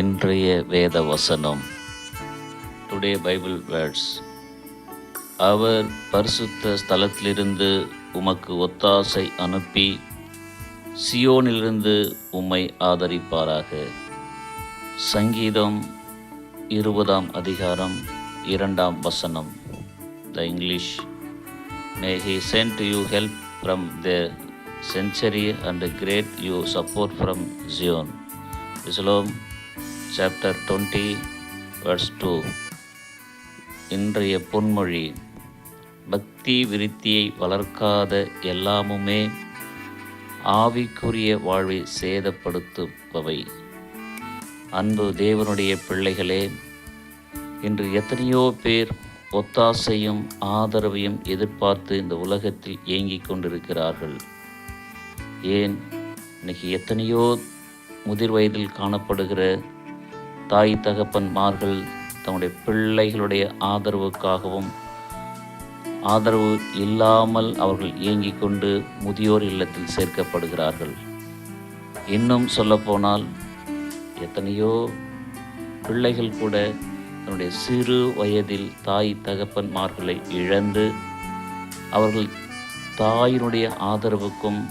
இன்றைய வேத வசனம். டுடே பைபிள் வேர்ட்ஸ் அவர் பரிசுத்த ஸ்தலத்திலிருந்து உமக்கு ஒத்தாசை அனுப்பி சியோனிலிருந்து உம்மை ஆதரிப்பாராக. சங்கீதம் இருபதாம் அதிகாரம் இரண்டாம் வசனம். The English may he send you help from the sanctuary and grant you support from Zion psalm chapter twenty verse two இன்றைய பொன்மொழி பக்தி விருத்தியை வளர்க்காத எல்லாமுமே ஆவிக்குரிய வாழ்வை சேதப்படுத்துபவை. அன்பு தேவனுடைய பிள்ளைகளே இன்று எத்தனையோ பேர் ஒத்தாசையும் ஆதரவையும் எதிர்பார்த்து இந்த உலகத்தில் ஏங்கிக் கொண்டிருக்கிறார்கள். ஏன் இன்னைக்கு எத்தனையோ முதிர் வயதில் காணப்படுகிற தாய் தகப்பன்மார்கள் தன்னுடைய பிள்ளைகளுடைய ஆதரவுக்காகவும் ஆதரவு இல்லாமல் அவர்கள் இயங்கிக் கொண்டு முதியோர் இல்லத்தில் சேர்க்கப்படுகிறார்கள். இன்னும் சொல்லப்போனால் எத்தனையோ பிள்ளைகள் கூட தன்னுடைய சிறு வயதில் தாய் தகப்பன்மார்களை இழந்து அவர்கள் தாயினுடைய ஆதரவுக்கும்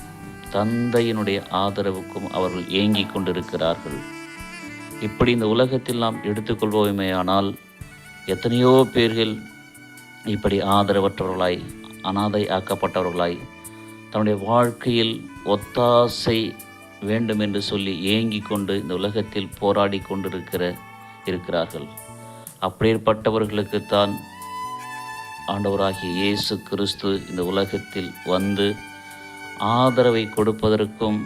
தந்தையினுடைய ஆதரவுக்கும் அவர்கள் ஏங்கிக் கொண்டிருக்கிறார்கள். இப்படி இந்த உலகத்தில் நாம் எடுத்துக்கொள்வோமேயானால் எத்தனையோ பேர்கள் இப்படி ஆதரவற்றவர்களாய் அனாதை ஆக்கப்பட்டவர்களாய் தன்னுடைய வாழ்க்கையில் ஒத்தாசை வேண்டும் என்று சொல்லி ஏங்கி கொண்டு இந்த உலகத்தில் போராடி கொண்டிருக்கிற இருக்கிறார்கள். அப்படிப்பட்டவர்களுக்குத்தான் ஆண்டவராகிய இயேசு கிறிஸ்து இந்த உலகத்தில் வந்து ஆதரவை கொடுப்பதற்கும்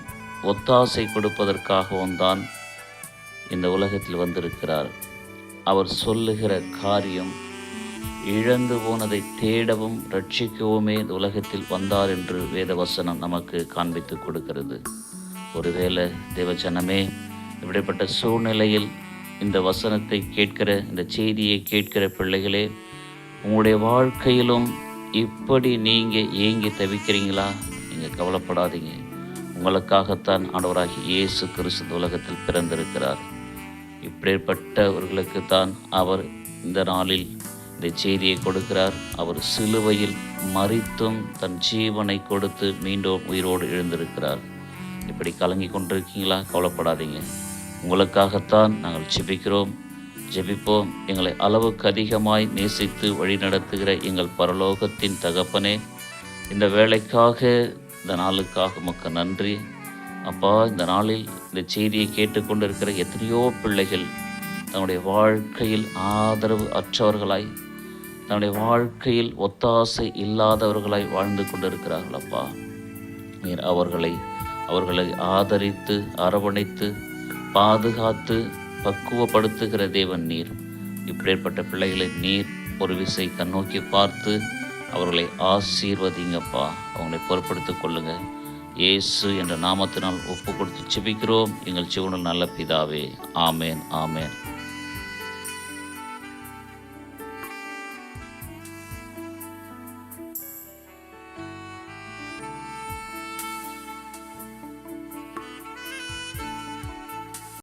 ஒத்தாசை கொடுப்பதற்காகவும் தான் இந்த உலகத்தில் வந்திருக்கிறார். அவர் சொல்லுகிற காரியம் இழந்து போனதை தேடவும் ரட்சிக்கவுமே இந்த உலகத்தில் வந்தார் என்று வேதவசனம் நமக்கு காண்பித்து கொடுக்கிறது. ஒருவேளை தேவச்சனமே இப்படிப்பட்ட சூழ்நிலையில் இந்த வசனத்தை கேட்கிற இந்த செய்தியை கேட்கிற பிள்ளைகளே உங்களுடைய வாழ்க்கையிலும் இப்படி நீங்கள் ஏங்கி தவிக்கிறீங்களா? நீங்கள் கவலைப்படாதீங்க. உங்களுக்காகத்தான் ஆண்டவராகி இயேசு கிறிஸ்து உலகத்தில் பிறந்திருக்கிறார். இப்படிப்பட்டவர்களுக்கு தான் அவர் இந்த நாளில் இந்த செய்தியை கொடுக்கிறார். அவர் சிலுவையில் மறித்தும் தன் ஜீவனை கொடுத்து மீண்டும் உயிரோடு எழுந்திருக்கிறார். இப்படி கலங்கி கொண்டிருக்கீங்களா? கவலைப்படாதீங்க. உங்களுக்காகத்தான் நாங்கள் ஜெபிக்கிறோம். ஜெபிப்போம். எங்களை அளவுக்கு அதிகமாய் நேசித்து வழிநடத்துகிற எங்கள் பரலோகத்தின் தகப்பனே இந்த வேலைக்காக இந்த நாளுக்காக உமக்கு நன்றி. அப்பா இந்த நாளில் இந்த செய்தியை கேட்டுக்கொண்டிருக்கிற எத்தனையோ பிள்ளைகள் தன்னுடைய வாழ்க்கையில் ஆதரவு அற்றவர்களாய் தன்னுடைய வாழ்க்கையில் ஒத்தாசை இல்லாதவர்களாய் வாழ்ந்து கொண்டிருக்கிறார்கள் அப்பா. நீர் அவர்களை அவர்களை ஆதரித்து அரவணைத்து பாதுகாத்து பக்குவப்படுத்துகிற தேவன் நீர். இப்படிப்பட்ட பிள்ளைகளை நீர் ஒரு விசை கண்ணோக்கி பார்த்து அவர்களை ஆசீர்வதிங்கப்பா. அவங்களை பொறுப்படுத்திக் கொள்ளுங்கள் இயேசு என்ற நாமத்தினால் ஒப்பு கொடுத்து செபிக்கிறோம் எங்கள் சிவனில் நல்ல பிதாவே. ஆமேன் ஆமேன்.